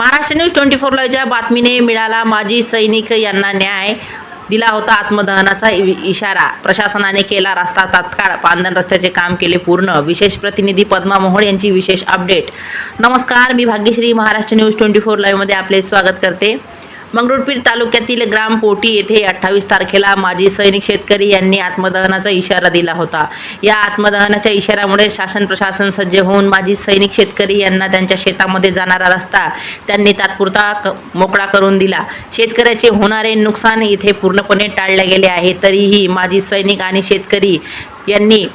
Maharashtra news twenty four बातमीने मिळाला माजी सैनिक यांना न्याय दिला होता आत्मदहनाचा इ- इशारा. प्रशासनाने केला रस्ता तात्काळ. पांदन रस्त्याचे काम केले पूर्ण. विशेष प्रतिनिधी पद्मा मोहोळ यांची विशेष अपडेट. नमस्कार मी Bhagyashree. Maharashtra news twenty four लाईव्हमध्ये आपले स्वागत करते. मंगरुळपीर तालुक्यातील ग्राम पोटी येथे अठ्ठावीस तारखेला माजी सैनिक शेतकरी यांनी आत्मदहनाचा इशारा दिला होता. या आत्मदहनाच्या इशाऱ्यामुळे शासन प्रशासन सज्ज होऊन माजी सैनिक शेतकरी यांना त्यांच्या शेतामध्ये जाणारा रस्ता त्यांनी तात्पुरता क- मोकळा करून दिला. शेतकऱ्याचे होणारे नुकसान इथे पूर्णपणे टाळले गेले आहे. तरीही माजी सैनिक आणि शेतकरी यांनी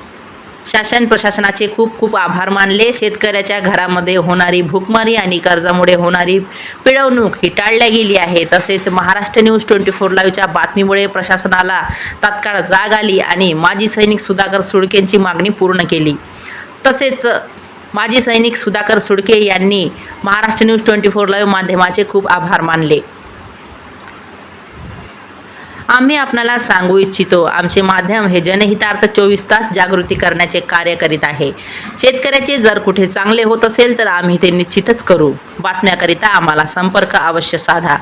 शासन प्रशासनाचे खूप खूप आभार मानले. शेतकऱ्याच्या घरामध्ये होणारी भूकमारी आणि कर्जामुळे होणारी पिळवणूक ही टाळल्या गेली आहे. तसेच महाराष्ट्र न्यूज ट्वेंटी फोर लाईव्हच्या बातमीमुळे प्रशासनाला तात्काळ जाग आली आणि माजी सैनिक सुधाकर सुडकेंची मागणी पूर्ण केली. तसेच माजी सैनिक सुधाकर सुडके यांनी Maharashtra news twenty four live माध्यमाचे खूप आभार मानले. आम्ही आपणाला सांगू इच्छितो आमचे माध्यम हे जनहितार्थ चोवीस तास जागृती करण्याचे कार्य करीत आहे. शेतकऱ्याचे जर कुठे चांगले होत असेल तर आम्ही ते निश्चितच करू. बातम्याकरिता आम्हाला संपर्क अवश्य साधा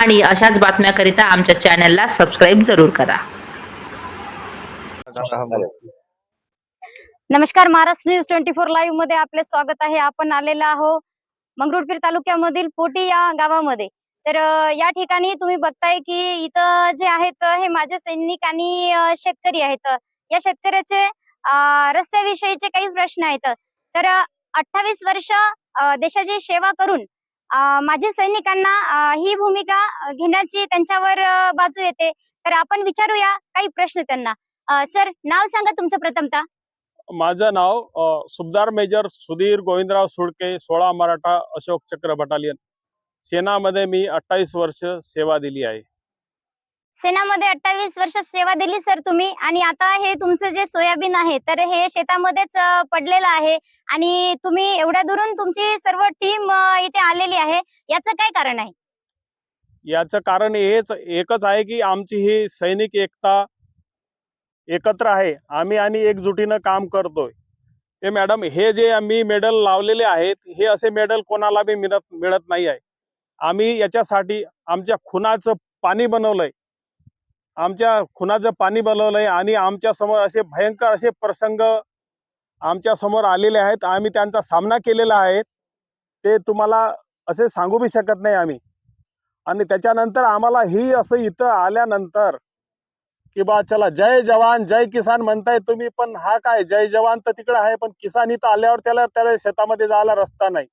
आणि अशाच बातम्याकरिता आमच्या चॅनलला सबस्क्राईब जरूर करा. नमस्कार महाराष्ट्र न्यूज ट्वेंटी फोर लाईव्हमध्ये आपले स्वागत आहे. आपण आलेला आहो मंगरुळपीर तालुक्यामधील पोटी या गावामध्ये. तर या ठिकाणी तुम्ही बघताय की इथं जे आहेत हे माझे सैनिक आणि शेतकरी आहेत. या शेतकऱ्याचे रस्त्याविषयीचे काही प्रश्न आहेत. तर अठ्ठावीस वर्ष देशाची सेवा करून माझे सैनिकांना ही भूमिका घेण्याची त्यांच्यावर बाजू येते. तर आपण विचारूया काही प्रश्न त्यांना. सर नाव सांगा तुमचं प्रथमता. माझं नाव सुबदार मेजर सुधीर गोविंदराव सुडके सोळा मराठा अशोक चक्र बटालियन. सेनामध्ये मी अठ्ठावीस वर्ष सेवा दिली आहे. सेनामध्ये अठ्ठावीस वर्ष सेवा दिली सर तुम्ही. आणि आता हे तुमचं जे सोयाबीन आहे तर हे शेतामध्येच पडलेलं आहे. आणि तुम्ही एवढ्या दुरून तुमची सर्व टीम इथे आलेली आहे. याचं काय कारण आहे? याचं कारण हेच एकच आहे की आमची ही सैनिक एकता एकत्र आहे. आम्ही आणि एकजुटीनं काम करतोय. ते मॅडम हे जे आम्ही मेडल लावलेले आहेत हे असे मेडल कोणाला बी मिळत मिळत नाही आहे. आम्ही याच्यासाठी आमच्या खुनाचं पाणी बनवलंय. आमच्या खुनाचं पाणी बनवलंय आणि आमच्यासमोर असे भयंकर असे प्रसंग आमच्यासमोर आलेले आहेत. आम्ही त्यांचा सामना केलेला आहे. ते तुम्हाला असे सांगू बी शकत नाही आम्ही. आणि त्याच्यानंतर आम्हाला ही असं इथं आल्यानंतर की बा चला जय जवान जय किसान म्हणताय तुम्ही पण हा काय जय जवान तर तिकडे आहे पण किसान इथं आल्यावर त्याला त्याला शेतामध्ये जायला रस्ता नाही.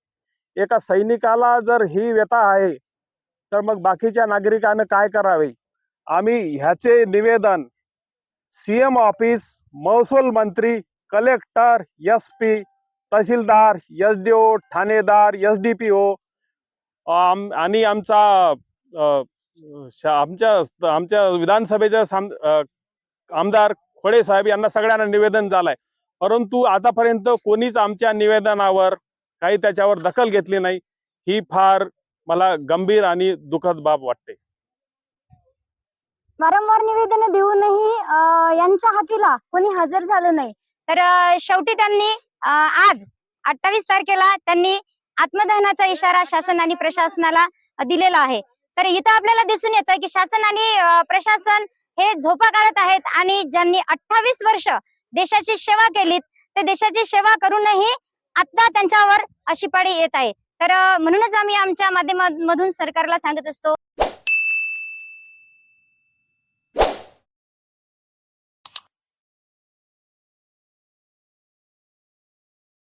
एका सैनिकाला जर ही व्यथा आहे तर मग बाकीच्या नागरिकांना काय करावे? आम्ही ह्याचे निवेदन सीएम ऑफिस महसूल मंत्री collector S P tehsildar S D O ठाणेदार एस डी पी ओ आम आणि आमचा शा- आमच्या आमच्या विधानसभेच्या साम आमदार खोडे साहेब यांना सगळ्यांना निवेदन झालंय. परंतु आतापर्यंत कोणीच आमच्या निवेदनावर काही त्याच्यावर दखल घेतली नाही ही फार मला गंभीर आणि दुःखद बाब वाटते. वारंवार निवेदन देऊनही यांच्या हातीला कोणी हजर झालं नाही. तर शेवटी त्यांनी आज अठ्ठावीस तारखेला त्यांनी आत्मदहनाचा इशारा शासन आणि प्रशासनाला दिलेला आहे. तर इथं आपल्याला दिसून येतं की शासन आणि प्रशासन हे झोपा काढत आहेत आणि ज्यांनी अठ्ठावीस वर्ष देशाची सेवा केलीत ते देशाची सेवा करूनही आता त्यांच्यावर अशी पाळी येत आहे. तर म्हणूनच आम्ही आमच्या माध्यमामधून सरकारला सांगत असतो